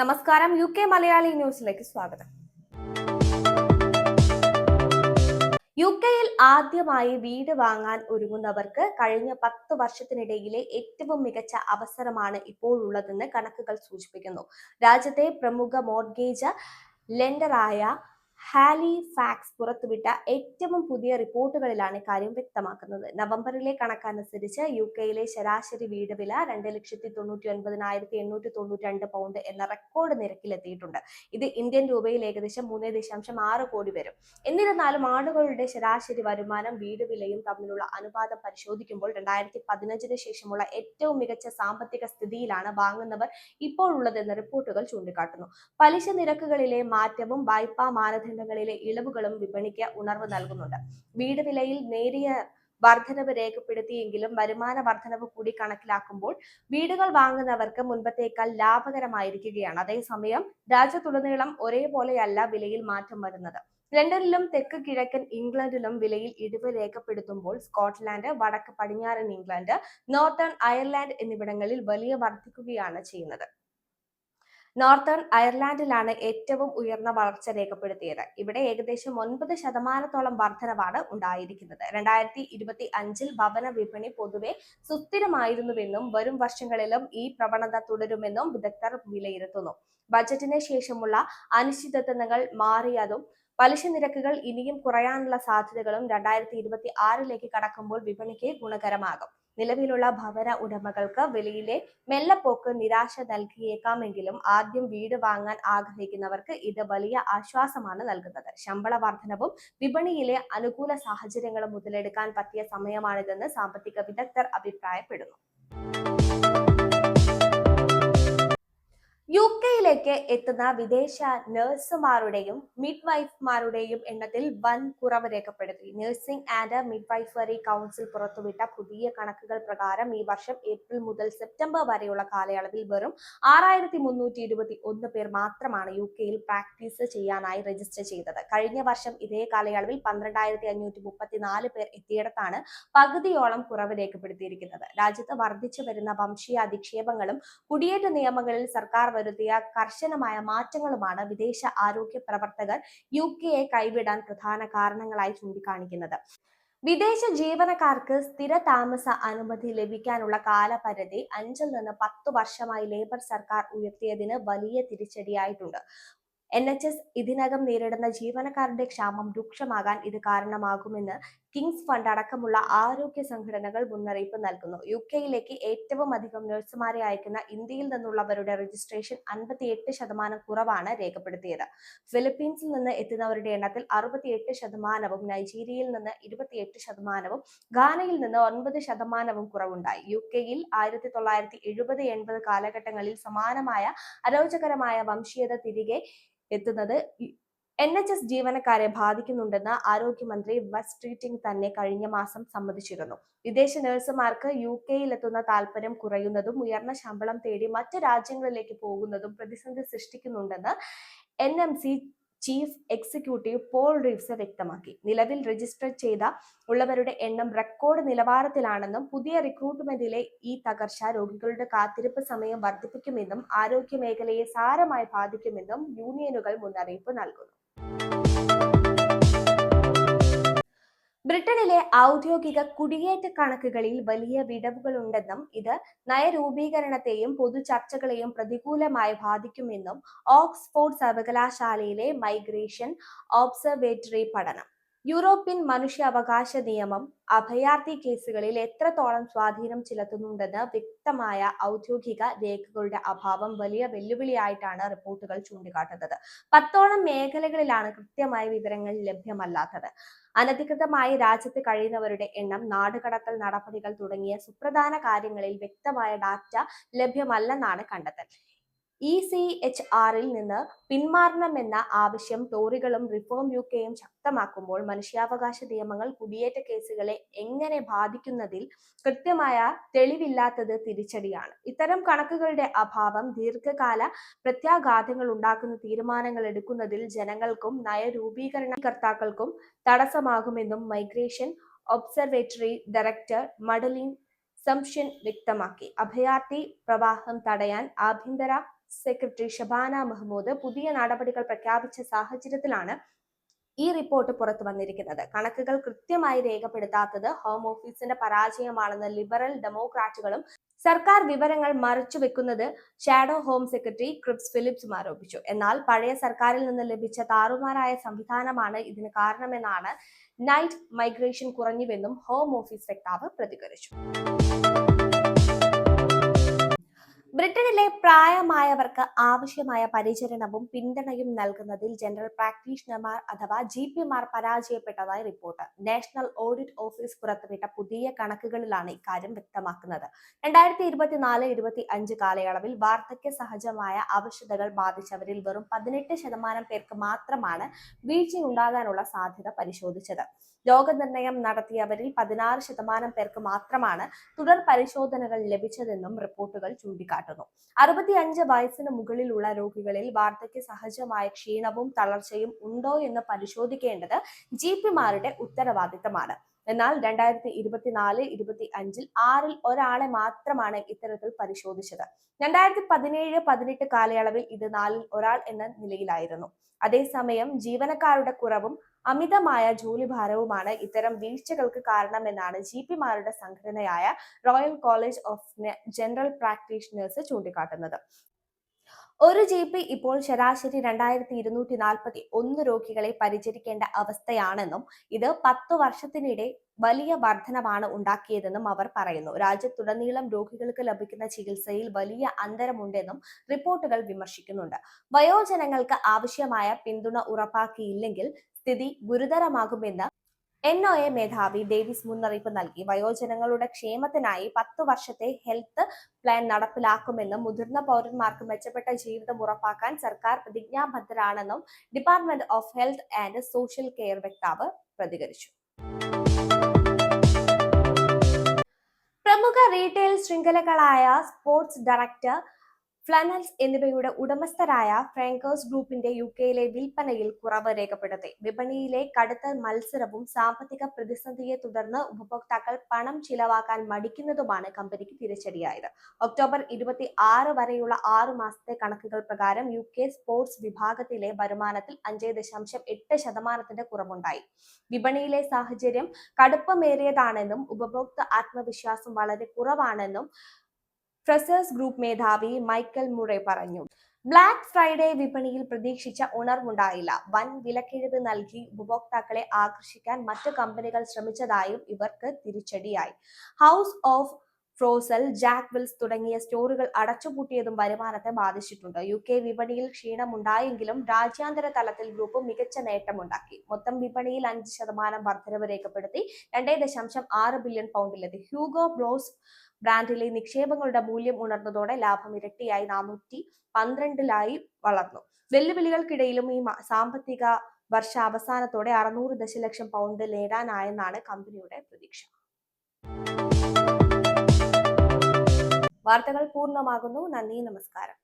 നമസ്കാരം U K Malayali ന്യൂസിലേക്ക് സ്വാഗതം. യു കെയിൽ ആദ്യമായി വീട് വാങ്ങാൻ ഒരുങ്ങുന്നവർക്ക് കഴിഞ്ഞ പത്ത് വർഷത്തിനിടയിലെ ഏറ്റവും മികച്ച അവസരമാണ് ഇപ്പോഴുള്ളതെന്ന് കണക്കുകൾ സൂചിപ്പിക്കുന്നു. രാജ്യത്തെ പ്രമുഖ മോർഗേജ് ലെൻഡറായ ഹാലി ഫാക്സ് പുറത്തുവിട്ട ഏറ്റവും പുതിയ റിപ്പോർട്ടുകളിലാണ് ഇക്കാര്യം വ്യക്തമാക്കുന്നത്. നവംബറിലെ കണക്കനുസരിച്ച് യു കെയിലെ ശരാശരി വീട് വില രണ്ട് ലക്ഷത്തി തൊണ്ണൂറ്റി ഒൻപതിനായിരത്തി എണ്ണൂറ്റി തൊണ്ണൂറ്റി രണ്ട് പൗണ്ട് എന്ന റെക്കോർഡ് നിരക്കിലെത്തിയിട്ടുണ്ട്. ഇത് ഇന്ത്യൻ രൂപയിൽ ഏകദേശം മൂന്ന് ദശാംശം ആറ് കോടി വരും. എന്നിരുന്നാലും ആളുകളുടെ ശരാശരി വരുമാനം വീട് വിലയും തമ്മിലുള്ള അനുപാതം പരിശോധിക്കുമ്പോൾ രണ്ടായിരത്തി പതിനഞ്ചിന് ശേഷമുള്ള ഏറ്റവും മികച്ച സാമ്പത്തിക സ്ഥിതിയിലാണ് വാങ്ങുന്നവർ ഇപ്പോഴുള്ളതെന്ന് റിപ്പോർട്ടുകൾ ചൂണ്ടിക്കാട്ടുന്നു. പലിശ നിരക്കുകളിലെ മാറ്റവും വായ്പാ മാനദണ്ഡങ്ങളിലെ ഇളവുകളും വിപണിക്ക് ഉണർവ് നൽകുന്നുണ്ട്. വീട് വിലയിൽ നേരിയ വർധനവ് രേഖപ്പെടുത്തിയെങ്കിലും വരുമാന വർധനവ് കൂടി കണക്കിലാക്കുമ്പോൾ വീടുകൾ വാങ്ങുന്നവർക്ക് മുൻപത്തേക്കാൾ ലാഭകരമായിരിക്കുകയാണ്. അതേസമയം രാജ്യത്തുടനീളം ഒരേപോലെയല്ല വിലയിൽ മാറ്റം വരുന്നത്. ലണ്ടനിലും തെക്ക് കിഴക്കൻ ഇംഗ്ലണ്ടിലും വിലയിൽ ഇടിവ് രേഖപ്പെടുത്തുമ്പോൾ സ്കോട്ട്ലാൻഡ് വടക്ക് പടിഞ്ഞാറൻ ഇംഗ്ലണ്ട് നോർത്തേൺ അയർലാൻഡ് എന്നിവിടങ്ങളിൽ വലിയ വർദ്ധിക്കുകയാണ് ചെയ്യുന്നത്. നോർത്തേൺ അയർലാൻഡിലാണ് ഏറ്റവും ഉയർന്ന വളർച്ച രേഖപ്പെടുത്തിയത്. ഇവിടെ ഏകദേശം ഒൻപത് ശതമാനത്തോളം വർധനവാണ് ഉണ്ടായിരിക്കുന്നത്. രണ്ടായിരത്തി ഇരുപത്തി അഞ്ചിൽ ഭവന വിപണി പൊതുവെ സുസ്ഥിരമായിരുന്നുവെന്നും വരും വർഷങ്ങളിലും ഈ പ്രവണത തുടരുമെന്നും വിദഗ്ധർ വിലയിരുത്തുന്നു. ബജറ്റിന് ശേഷമുള്ള അനിശ്ചിതത്വങ്ങൾ മാറിയതും പലിശ നിരക്കുകൾ ഇനിയും കുറയാനുള്ള സാധ്യതകളും രണ്ടായിരത്തി ഇരുപത്തി ആറിലേക്ക് കടക്കുമ്പോൾ വിപണിക്ക് ഗുണകരമാകും. നിലവിലുള്ള ഭവന ഉടമകൾക്ക് വിലയിലെ മെല്ലപ്പോക്ക് നിരാശ നൽകിയേക്കാമെങ്കിലും ആദ്യം വീട് വാങ്ങാൻ ആഗ്രഹിക്കുന്നവർക്ക് ഇത് വലിയ ആശ്വാസമാണ് നൽകുന്നത്. ശമ്പള വർധനവും വിപണിയിലെ അനുകൂല സാഹചര്യങ്ങളും മുതലെടുക്കാൻ പറ്റിയ സമയമാണിതെന്ന് സാമ്പത്തിക വിദഗ്ധർ അഭിപ്രായപ്പെടുന്നു. യു കെയിലേക്ക് എത്തുന്ന വിദേശ നഴ്സുമാരുടെയും മിഡ്വൈഫ്മാരുടെയും എണ്ണത്തിൽ വൻ കുറവ് രേഖപ്പെടുത്തി. നഴ്സിംഗ് ആൻഡ് മിഡ്വൈഫറി കൗൺസിൽ പുറത്തുവിട്ട പുതിയ കണക്കുകൾ പ്രകാരം ഈ വർഷം ഏപ്രിൽ മുതൽ സെപ്റ്റംബർ വരെയുള്ള കാലയളവിൽ വെറും ആറായിരത്തി മുന്നൂറ്റി ഇരുപത്തി ഒന്ന് പേർ മാത്രമാണ് യു കെയിൽ പ്രാക്ടീസ് ചെയ്യാനായി രജിസ്റ്റർ ചെയ്തത്. കഴിഞ്ഞ വർഷം ഇതേ കാലയളവിൽ പന്ത്രണ്ടായിരത്തി അഞ്ഞൂറ്റി മുപ്പത്തിനാല് പേർ എത്തിയിടത്താണ് പകുതിയോളം കുറവ് രേഖപ്പെടുത്തിയിരിക്കുന്നത്. രാജ്യത്ത് വർദ്ധിച്ചു വരുന്ന വംശീയ അധിക്ഷേപങ്ങളും കുടിയേറ്റ നിയമങ്ങളിൽ സർക്കാർ വരുത്തിയ കർശനമായ മാറ്റങ്ങളുമാണ് വിദേശ ആരോഗ്യ പ്രവർത്തകർ യു കെയെ കൈവിടാൻ പ്രധാന കാരണങ്ങളായി ചൂണ്ടിക്കാണിക്കുന്നത്. വിദേശ ജീവനക്കാർക്ക് സ്ഥിര താമസ അനുമതി ലഭിക്കാനുള്ള കാലപരിധി അഞ്ചിൽ നിന്ന് പത്ത് വർഷമായി ലേബർ സർക്കാർ ഉയർത്തിയതിന് വലിയ തിരിച്ചടിയായിട്ടുണ്ട്. എൻ എച്ച് എസ് ഇതിനകം നേരിടുന്ന ജീവനക്കാരുടെ ക്ഷാമം രൂക്ഷമാകാൻ ഇത് കാരണമാകുമെന്ന് കിങ്സ് ഫണ്ട് അടക്കമുള്ള ആരോഗ്യ സംഘടനകൾ മുന്നറിയിപ്പ് നൽകുന്നു. യു കെയിലേക്ക് ഏറ്റവും അധികം നഴ്സുമാരെ അയക്കുന്ന ഇന്ത്യയിൽ നിന്നുള്ളവരുടെ രജിസ്ട്രേഷൻ അൻപത്തിയെട്ട് ശതമാനം കുറവാണ് രേഖപ്പെടുത്തിയത്. ഫിലിപ്പീൻസിൽ നിന്ന് എത്തുന്നവരുടെ എണ്ണത്തിൽ അറുപത്തിയെട്ട് ശതമാനവും നൈജീരിയയിൽ നിന്ന് ഇരുപത്തിയെട്ട് ശതമാനവും ഗാനയിൽ നിന്ന് ഒൻപത് ശതമാനവും കുറവുണ്ടായി. യു കെയിൽ ആയിരത്തി തൊള്ളായിരത്തി എഴുപത് എൺപത് കാലഘട്ടങ്ങളിൽ സമാനമായ അരോചകരമായ വംശീയത തിരികെ എത്തുന്നത് എൻ എച്ച് എസ് ജീവനക്കാരെ ബാധിക്കുന്നുണ്ടെന്ന് ആരോഗ്യമന്ത്രി വെസ്റ്റ് സ്ട്രീറ്റിംഗ് തന്നെ കഴിഞ്ഞ മാസം സമ്മതിച്ചിരുന്നു. വിദേശ നഴ്സുമാർക്ക് യു കെയിൽ എത്തുന്ന താല്പര്യം കുറയുന്നതും ഉയർന്ന ശമ്പളം തേടി മറ്റ് രാജ്യങ്ങളിലേക്ക് പോകുന്നതും പ്രതിസന്ധി സൃഷ്ടിക്കുന്നുണ്ടെന്ന് N M C chief executive Paul Reeves വ്യക്തമാക്കി. നിലവിൽ രജിസ്റ്റർ ചെയ്ത ഉള്ളവരുടെ എണ്ണം റെക്കോർഡ് നിലവാരത്തിലാണെന്നും പുതിയ റിക്രൂട്ട്മെന്റിലെ ഈ തകർച്ച രോഗികളുടെ കാത്തിരിപ്പ് സമയം വർദ്ധിപ്പിക്കുമെന്നും ആരോഗ്യ മേഖലയെ സാരമായി ബാധിക്കുമെന്നും യൂണിയനുകൾ മുന്നറിയിപ്പ് നൽകുന്നു. ബ്രിട്ടനിലെ ഔദ്യോഗിക കുടിയേറ്റ കണക്കുകളിൽ വലിയ വിടവുകളുണ്ടെന്നും ഇത് നയരൂപീകരണത്തെയും പൊതുചർച്ചകളെയും പ്രതികൂലമായി ബാധിക്കുമെന്നും ഓക്സ്ഫോർഡ് സർവകലാശാലയിലെ മൈഗ്രേഷൻ ഒബ്സർവേറ്ററി പഠനം. യൂറോപ്യൻ മനുഷ്യാവകാശ നിയമം അഭയാർത്ഥി കേസുകളിൽ എത്രത്തോളം സ്വാധീനം ചെലുത്തുന്നുണ്ടെന്ന് വ്യക്തമായ ഔദ്യോഗിക രേഖകളുടെ അഭാവം വലിയ വെല്ലുവിളിയായിട്ടാണ് റിപ്പോർട്ടുകൾ ചൂണ്ടിക്കാട്ടുന്നത്. പത്തോളം മേഖലകളിലാണ് കൃത്യമായ വിവരങ്ങൾ ലഭ്യമല്ലാത്തത്. അനധികൃതമായി രാജ്യത്ത് കഴിയുന്നവരുടെ എണ്ണം നാടുകടത്തൽ നടപടികൾ തുടങ്ങിയ സുപ്രധാന കാര്യങ്ങളിൽ വ്യക്തമായ ഡാറ്റ ലഭ്യമല്ലെന്നാണ് കണ്ടെത്തൽ. ഇ സി എച്ച് ആറിൽ നിന്ന് പിന്മാറണമെന്ന ആവശ്യം ടോറികളും റിഫോം യു കെയും ശക്തമാക്കുമ്പോൾ മനുഷ്യാവകാശ നിയമങ്ങൾ കുടിയേറ്റ കേസുകളെ എങ്ങനെ ബാധിക്കുന്നതിൽ കൃത്യമായ തെളിവില്ലാത്തത് തിരിച്ചടിയാണ്. ഇത്തരം കണക്കുകളുടെ അഭാവം ദീർഘകാല പ്രത്യാഘാതങ്ങൾ ഉണ്ടാക്കുന്ന തീരുമാനങ്ങൾ എടുക്കുന്നതിൽ ജനങ്ങൾക്കും നയരൂപീകരണകർത്താക്കൾക്കും തടസ്സമാകുമെന്നും migration observatory director Madeleine Sumption വ്യക്തമാക്കി. അഭയാർത്ഥി പ്രവാഹം തടയാൻ ആഭ്യന്തര സെക്രട്ടറി ഷബാന മെഹ്മൂദ് പുതിയ നടപടികൾ പ്രഖ്യാപിച്ച സാഹചര്യത്തിലാണ് ഈ റിപ്പോർട്ട് പുറത്തു വന്നിരിക്കുന്നത്. കണക്കുകൾ കൃത്യമായി രേഖപ്പെടുത്താത്തത് ഹോം ഓഫീസിന്റെ പരാജയമാണെന്ന് ലിബറൽ ഡെമോക്രാറ്റുകളും സർക്കാർ വിവരങ്ങൾ മറച്ചുവെക്കുന്നത് ഷാഡോ ഹോം സെക്രട്ടറി ക്രിപ്സ് ഫിലിപ്സും ആരോപിച്ചു എന്നാൽ പഴയ സർക്കാരിൽ നിന്ന് ലഭിച്ച താറുമാറായ സംവിധാനമാണ് ഇതിന് കാരണമെന്നാണ് നൈറ്റ് മൈഗ്രേഷൻ കുറഞ്ഞുവെന്നും ഹോം ഓഫീസ് വക്താവ് പ്രതികരിച്ചു. ബ്രിട്ടനിലെ പ്രായമായവർക്ക് ആവശ്യമായ പരിചരണവും പിന്തുണയും നൽകുന്നതിൽ ജനറൽ പ്രാക്ടീഷണർമാർ അഥവാ ജി പിമാർ പരാജയപ്പെട്ടതായി റിപ്പോർട്ട്. നാഷണൽ ഓഡിറ്റ് ഓഫീസ് പുറത്തുവിട്ട പുതിയ കണക്കുകളിലാണ് ഇക്കാര്യം വ്യക്തമാക്കുന്നത്. രണ്ടായിരത്തി ഇരുപത്തിനാല് ഇരുപത്തി അഞ്ച് കാലയളവിൽ വാർദ്ധക്യ സഹജമായ അവശതകൾ ബാധിച്ചവരിൽ വെറും പതിനെട്ട് ശതമാനം പേർക്ക് മാത്രമാണ് വീഴ്ചയുണ്ടാകാനുള്ള സാധ്യത പരിശോധിച്ചത്. രോഗനിർണയം നടത്തിയവരിൽ പതിനാറ് ശതമാനം പേർക്ക് മാത്രമാണ് തുടർ പരിശോധനകൾ ലഭിച്ചതെന്നും റിപ്പോർട്ടുകൾ ചൂണ്ടിക്കാട്ടുന്നു. അറുപത്തിയഞ്ച് വയസ്സിന് മുകളിലുള്ള രോഗികളിൽ വാർദ്ധക്യ സഹജമായ ക്ഷീണവും തളർച്ചയും ഉണ്ടോ എന്ന് പരിശോധിക്കേണ്ടത് ജി പിമാരുടെ ഉത്തരവാദിത്തമാണ്. എന്നാൽ രണ്ടായിരത്തി ഇരുപത്തിനാല് ഇരുപത്തി അഞ്ചിൽ ആറിൽ ഒരാളെ മാത്രമാണ് ഇത്തരത്തിൽ പരിശോധിച്ചത്. രണ്ടായിരത്തി പതിനേഴ് പതിനെട്ട് കാലയളവിൽ ഇത് നാലിൽ ഒരാൾ എന്ന നിലയിലായിരുന്നു. അതേസമയം ജീവനക്കാരുടെ കുറവും അമിതമായ ജോലിഭാരവുമാണ് ഇത്തരം വീഴ്ചകൾക്ക് കാരണമെന്നാണ് ജി പിമാരുടെ സംഘടനയായ royal college of general practitioners ചൂണ്ടിക്കാട്ടുന്നത്. ഒരു ജി പി ഇപ്പോൾ ശരാശരി രണ്ടായിരത്തി ഇരുന്നൂറ്റി നാൽപ്പത്തി ഒന്ന് രോഗികളെ പരിചരിക്കേണ്ട അവസ്ഥയാണെന്നും ഇത് പത്തു വർഷത്തിനിടെ വലിയ വർധനമാണ് ഉണ്ടാക്കിയതെന്നും അവർ പറയുന്നു. രാജ്യത്തുടനീളം രോഗികൾക്ക് ലഭിക്കുന്ന ചികിത്സയിൽ വലിയ അന്തരമുണ്ടെന്നും റിപ്പോർട്ടുകൾ വിമർശിക്കുന്നുണ്ട്. വയോജനങ്ങൾക്ക് ആവശ്യമായ പിന്തുണ ഉറപ്പാക്കിയില്ലെങ്കിൽ സ്ഥിതി ഗുരുതരമാകുമെന്ന് എൻ ഒ എ മേധാവി ഡേവിസ് മുന്നറിയിപ്പ് നൽകി. വയോജനങ്ങളുടെ ക്ഷേമത്തിനായി പത്ത് വർഷത്തെ ഹെൽത്ത് പ്ലാൻ നടപ്പിലാക്കുമെന്നും മുതിർന്ന പൗരന്മാർക്ക് മെച്ചപ്പെട്ട ജീവിതം ഉറപ്പാക്കാൻ സർക്കാർ പ്രതിജ്ഞാബദ്ധരാണെന്നും department of health and social care വക്താവ് പ്രതികരിച്ചു. പ്രമുഖ റീറ്റെയിൽ ശൃംഖലകളായ സ്പോർട്സ് ഡയറക്ടർ ഫ്ലനൽസ് എന്നിവയുടെ ഉടമസ്ഥരായ ഫ്രാങ്കേഴ്സ് ഗ്രൂപ്പിന്റെ യു കെയിലെ വിൽപ്പനയിൽ കുറവ് രേഖപ്പെടുത്തി. വിപണിയിലെ കടുത്ത മത്സരവും സാമ്പത്തിക പ്രതിസന്ധിയെ തുടർന്ന് ഉപഭോക്താക്കൾ പണം ചിലവാക്കാൻ മടിക്കുന്നതുമാണ് കമ്പനിക്ക് തിരിച്ചടിയായത്. ഒക്ടോബർ ഇരുപത്തി ആറ് വരെയുള്ള ആറു മാസത്തെ കണക്കുകൾ പ്രകാരം യു കെ സ്പോർട്സ് വിഭാഗത്തിലെ വരുമാനത്തിൽ അഞ്ച് ദശാംശം എട്ട് ശതമാനത്തിന്റെ കുറവുണ്ടായി. വിപണിയിലെ സാഹചര്യം കടുപ്പമേറിയതാണെന്നും ഉപഭോക്തൃ ആത്മവിശ്വാസം വളരെ കുറവാണെന്നും ഫ്രസേഴ്സ് ഗ്രൂപ്പ് മേധാവി മൈക്കൽ മുറെ പറഞ്ഞു. ബ്ലാക്ക് ഫ്രൈഡേ വിപണിയിൽ പ്രതീക്ഷിച്ച ഉണർവുണ്ടായില്ല. വൻ വിലക്കിഴിവ് നൽകി ഉപഭോക്താക്കളെ ആകർഷിക്കാൻ മറ്റു കമ്പനികൾ ശ്രമിച്ചതായും ഇവർക്ക് തിരിച്ചടിയായി. House of Fraser Jack Wills തുടങ്ങിയ സ്റ്റോറുകൾ അടച്ചുപൂട്ടിയതും വരുമാനത്തെ ബാധിച്ചിട്ടുണ്ട്. യു കെ വിപണിയിൽ ക്ഷീണമുണ്ടായെങ്കിലും രാജ്യാന്തര തലത്തിൽ ഗ്രൂപ്പ് മികച്ച നേട്ടമുണ്ടാക്കി. മൊത്തം വിപണിയിൽ അഞ്ച് ശതമാനം വർധനവ് രേഖപ്പെടുത്തി രണ്ടേ ദശാംശം ആറ് ബില്യൺ പൗണ്ടിലെത്തി ഹ്യൂഗോ ബ്ലോസ് ബ്രാൻഡിലെ നിക്ഷേപങ്ങളുടെ മൂല്യം ഉണർന്നതോടെ ലാഭം ഇരട്ടിയായി നാനൂറ്റി പന്ത്രണ്ടിലായി വളർന്നു. വെല്ലുവിളികൾക്കിടയിലും ഈ സാമ്പത്തിക വർഷ അവസാനത്തോടെ അറുന്നൂറ് ദശലക്ഷം പൗണ്ട് നേടാനായെന്നാണ് കമ്പനിയുടെ പ്രതീക്ഷ. വാർത്തകൾ പൂർണമാകുന്നു. നന്ദി നമസ്കാരം.